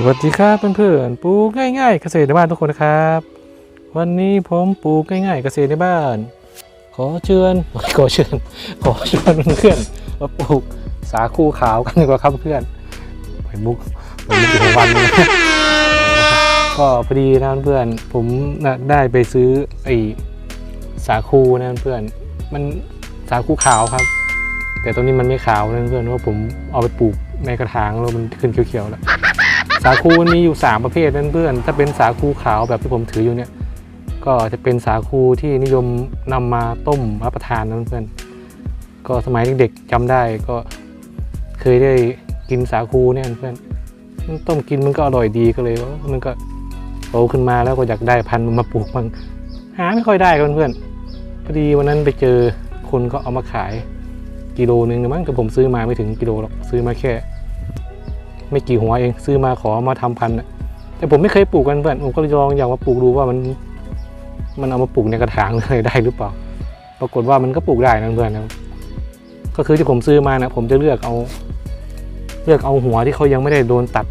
สวัสดีครับเพื่อนๆปลูกง่าย ๆ เกษตรในบ้านทุกคนนะครับ วันนี้ผมปลูกง่ายๆ เกษตรในบ้าน ขอเชิญขอเชิญขอเชวนเพื่อนมาปลูกสาคูขาวกันดีกว่าครับเพื่อนไปมุกไปมุกอีกวันนึงก็พอดีนะเพื่อนผมได้ไปซื้อไอสาคูนะเพื่อนมันสาคูขาวครับ แต่ตรงนี้มันไม่ขาวนะเพื่อนเพราะผมเอาไปปลูกในกระถางแล้วมันขึ้นเขียวๆแล้ว สาคูมันมีอยู่ 3 ประเภทนั่นเพื่อนถ้าเป็นสาคูขาวแบบที่ผมถืออยู่เนี่ยก็จะเป็นสาคูที่นิยมนำมาต้มรับประทานนั่นเพื่อนก็สมัยเด็กๆจำได้ก็เคยได้กินสาคูเนี่ยเพื่อนมันต้มกินมันก็อร่อยดีก็เลยว่ามันก็โตขึ้นมาแล้วก็อยากได้พันธุ์มันมาปลูกมันหาไม่ค่อยได้กันเพื่อนพอดีวันนั้นไปเจอคนก็เอามาขายกิโลนึงนะมั้งแต่ผมซื้อมาไม่ถึงกิโลหรอกซื้อมาแค่ ไม่กี่หัวเองซื้อมาขอมาทำพันธุ์น่ะแต่ผมไม่เคยปลูกกันเพื่อนผมก็ลยองอยากมาปลูกดูว่ามัน มันเอามาปลูกในกระถางเลยได้หรือเปล่า ปรากฏว่ามันก็ปลูกได้นะเพื่อนนะก็คือที่ผมซื้อมานะผมจะเลือกเอา เลือกเอาหัวที่เขายังไม่ได้โดนตัด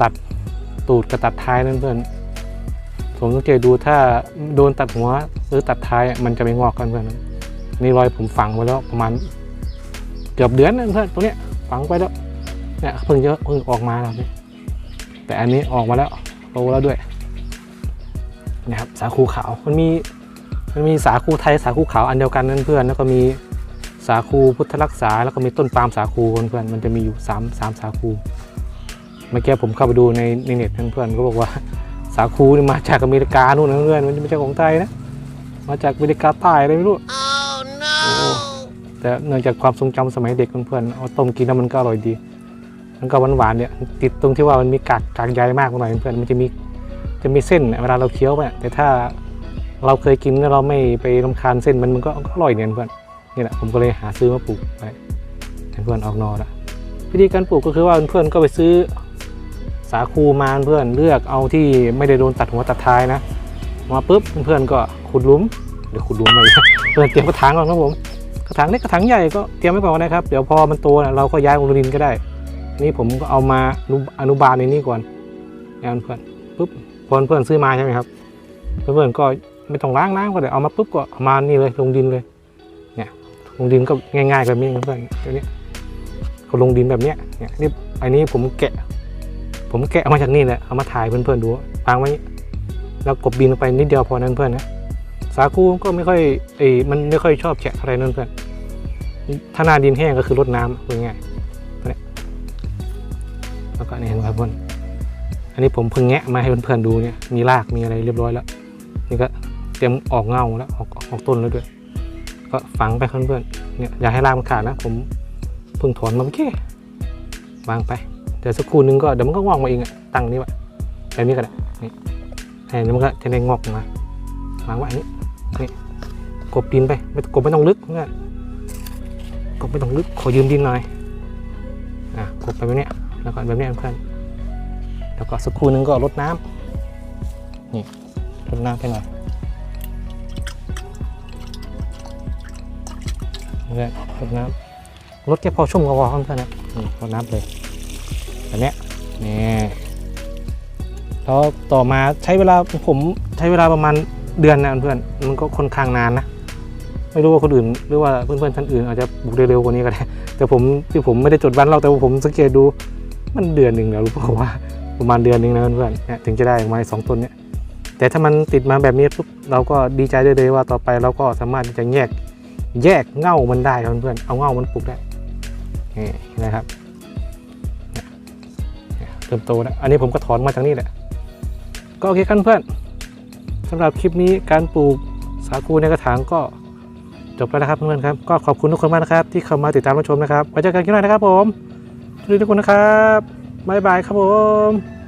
ตัดตูดกับตัดท้ายนั่นเพื่อนผมสังเกตดูถ้าโดนตัดหัวหรือตัดท้ายมันจะไม่งอกกันเพื่อนนี่รอยผมฝังไว้แล้วประมาณเกือบเดือนนะเพื่อนตรงเนี้ยฝังไปแล้ว เนี่ยเพิ่งเยอะเพิ่งออกมาแล้วนี่แต่อันนี้ออกมาแล้วโตแล้วด้วยนะครับสาคูขาวมันมีมันมีสาคูไทยสาคูขาวอันเดียวกันนั่นเพื่อนแล้วก็มีสาคูพุทธรักษา แล้วก็มีต้นปาล์มสาคูเพื่อนๆมันจะมีอยู่สามสามสาคูเมื่อกี้ผมเข้าไปดูในในเน็ตเพื่อนๆก็บอกว่าสาคูนี่มาจากอเมริกานู่นนะเพื่อนมันไม่ใช่ของไทยนะมาจากอเมริกาใต้อะไรไม่รู้ Oh no! แต่เนื่องจากความทรงจำสมัยเด็กเพื่อนๆเอาต้มกินแล้วมันก็อร่อยดี มันก็หวานๆเนี่ยติดตรงที่ว่ามันมีกากกากใยมากหน่อยเพื่อนมันจะมีจะมีเส้นเวลาเราเคี้ยวไปแต่ถ้าเราเคยกินแล้วเราไม่ไปรำคาญเส้นมันมันก็อร่อยเนี่ยเพื่อนนี่แหละผมก็เลยหาซื้อมาปลูกไว้เพื่อนออกนอละวิธีการปลูกก็คือว่าเพื่อนก็ไปซื้อสาคูมาเพื่อนเลือกเอาที่ไม่ได้โดนตัดหัวตัดท้ายนะ มาปุ๊บเพื่อนก็ขุดลุมเดี๋ยวขุดลุมไปเพื่อนเตรียมกระถางก่อนครับผมกระถางเล็กกระถางใหญ่ก็เตรียมไว้ก่อนนะครับ เดี๋ยวพอมันโตนะเราก็ย้ายลงดินก็ได้ นี่ผมก็เอามาอนุบาลในนี้ก่อนงานเพื่อนปุ๊บพอเพื่อนซื้อมาใช่ไหมครับ เพื่อนก็ไม่ต้องล้างน้ำก็เดี๋ยวเอามาปุ๊บก็เอามานี่เลยลงดินเลยเนี่ยลงดินก็ง่ายๆแบบนี้เพื่อนเดี๋ยวนี้ก็ลงดินแบบเนี้ยเนี่ยนี่อันนี้ผมแกะ ผมแกะมาจากนี่แหละเอามาถ่ายเพื่อนๆดูวางไว้แล้วกบดินลงไปนิดเดียวพอนั้นเพื่อนนะสาคูก็ไม่ค่อยเอยมันไม่ค่อยชอบแฉะอะไรนั่นเพื่อนถ้าหน้าดินแห้งก็คือรดน้ำพูดง่ายๆเนี่ย ก็นี่เห็นไหมครับเพื่อนอันนี้ผมเพิ่งแงะมาให้เพื่อนๆดูเนี่ยมีรากมีอะไรเรียบร้อยแล้ว นี่ก็เตรียมออกเงาแล้วออกออกต้นแล้วด้วย ก็ฝังไปเพื่อนๆเนี่ยอย่าให้รากมันขาดนะ ผมเพิ่งถอนมาเมื่อกี้วางไปเดี๋ยวสักครู่นึงก็เดี๋ยวมันก็งอกมาเองอะตั้งนี่ไว้แบบนี้ก็ได้นี่ให้แล้วมันก็จะได้งอกมาวางไว้นี้นี่กบดินไปไม่กบไม่ต้องลึกเพื่อนกบไม่ต้องลึกขอยืมดินหน่อยอะกบไปแบบเนี้ย แล้วก็แบบนี้เพื่อนแล้วก็สักครู่นึงก็รดน้ำนี่รดน้ำไปหน่อยเพื่อนรดน้ำรดแค่พอชุ่มก็พอเพื่อนนะนี่รดน้ำเลยแบบเนี้ยนี่แล้วต่อมาใช้เวลาผมใช้เวลาประมาณเดือนนะเพื่อนมันก็ค่อนข้างนานนะไม่รู้ว่าคนอื่นหรือว่าเพื่อนๆท่านอื่นอาจจะบุกเร็วกว่านี้ก็ได้แต่ผมที่ผมไม่ได้จดวันเราแต่ว่าผมสังเกตดู มันเดือนหนึ่งแล้วรู้เปล่าว่าประมาณเดือนหนึ่งนะเพื่อนๆเนี่ยถึงจะได้ออกมาสองต้นเนี่ยแต่ถ้ามันติดมาแบบนี้ปุ๊บเราก็ดีใจได้เลยว่าต่อไปเราก็สามารถที่จะแยกแยกเง่ามันได้เพื่อนๆเอาเง่ามันปลูกได้นี่นะครับเนี่ยเนี่ยเริ่มโตแล้วอันนี้ผมก็ถอนมาจากนี่แหละก็โอเคกันเพื่อนสำหรับคลิปนี้การปลูกสาคูในกระถางก็จบแล้วนะครับเพื่อนๆครับ ก็ขอบคุณทุกคนมากนะครับ ที่เข้ามาติดตามรับชมนะครับไว้เจอกันคลิปหน้านะครับผม สวัสดีทุกคนนะครับบ๊ายบายครับผม